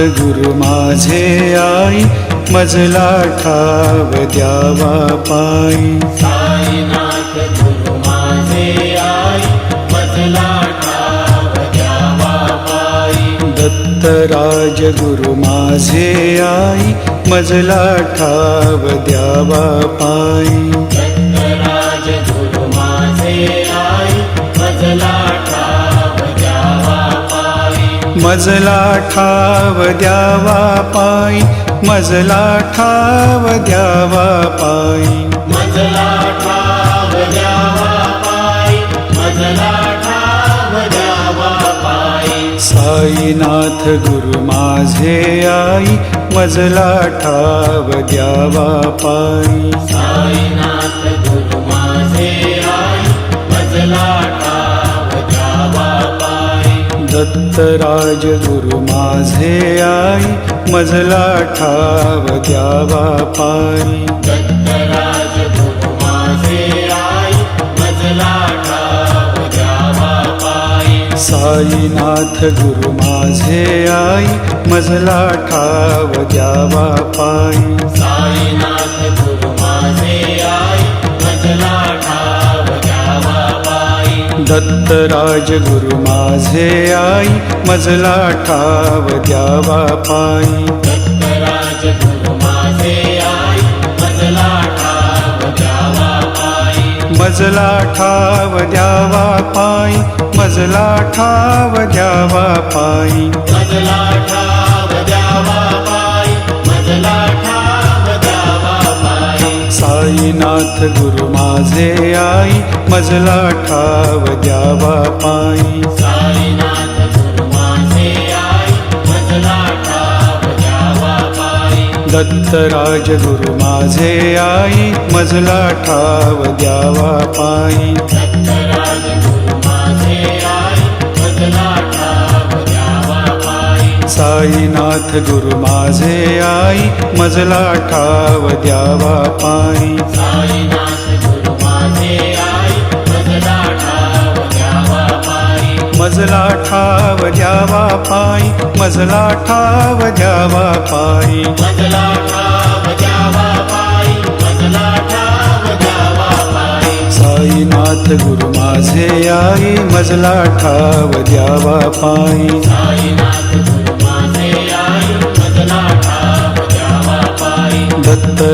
गुरु माझे आई मजला ठाव द्यावा पायी. साईनाथ गुरु माझे आई मजला ठाव द्यावा पायी. दत्तराज गुरु माझे आई मजला ठाव द्यावा पायी. मजला ठाव द्यावा पायी. मजला ठाव द्यावा पायी. मजला ठाव द्यावा पायी. मजला ठाव द्यावा पायी. साईनाथ गुरु माझे आई मजला ठाव द्यावा पायी. साईनाथ गुरु दत्तराज गुरु माझे आई मजला ठाव द्यावा पायी दत्तराज गुरु माझे आई मजला ठाव द्यावा पायी साईनाथ गुरु माझे आई मजला ठाव द्यावा पायी दत्तराज गुरु माझे आई मजला ठाव द्यावा पायी. दत्तराज गुरु माझे आई मजला ठाव द्यावा पायी. मजला ठाव द्यावा पायी मजला ठाव द्यावा पायी. मजला ठाव साईनाथ गुरु माझे आई मजला ठाव द्यावा पायी. साईनाथ गुरु माझे आई मजला ठाव द्यावा पायी. दत्तराज गुरु माझे आई मजला ठाव द्यावा पायी. साईनाथ गुरु माझे आई मजला ठाव द्यावा पायी मजला ठाव पायी मजला ठाव द्यावा पायी मजला ठाव द्यावा पायी मजला ठाव द्यावा पायी मजला ठाव द्यावा पायी साईनाथ गुरु माझे आई मजला ठाव द्यावा पायी साईनाथ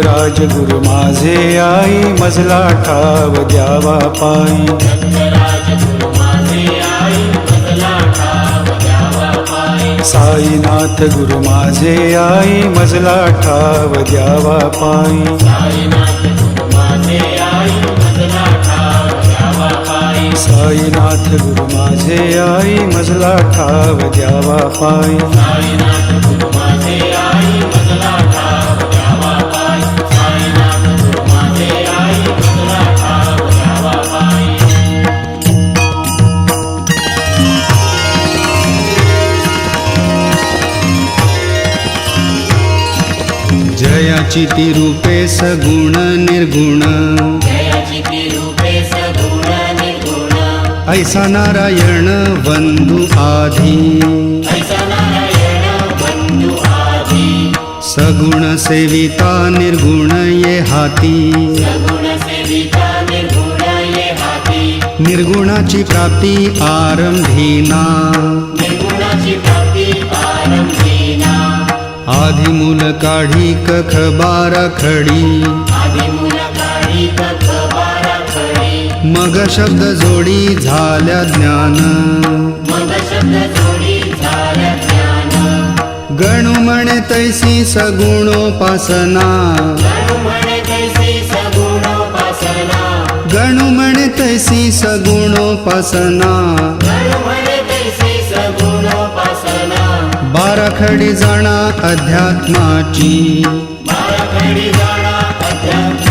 दत्तराज गुरु माझे आई, मजला ठाव द्यावा पायी. साईनाथ गुरु माझे आई, मजला ठाव द्यावा पायी. साईनाथ गुरु माझे आई, मजला ठाव द्यावा पायी. जयाची ती रूपे सगुण निर्गुण. ऐसा नारायण बंधु आधी. सगुण सेविता निर्गुण ये हाती. निर्गुणाची प्राप्ती आरंभीना. निर्गुणाची प्राप्ती आरंभी आधी मूल काढी कख बारा खडी. आधी मूल काळी कथ बारा खडी. मग शब्द जोडी झाल्या ज्ञान. मग शब्द जोडी झाल्या ज्ञान. गणू म्हणे तैसी सगुणोपासना. गणु म्हणे तैसी सगुणोपासना. बारा जाणा अध्यात्माची जाणा अध्यात्माची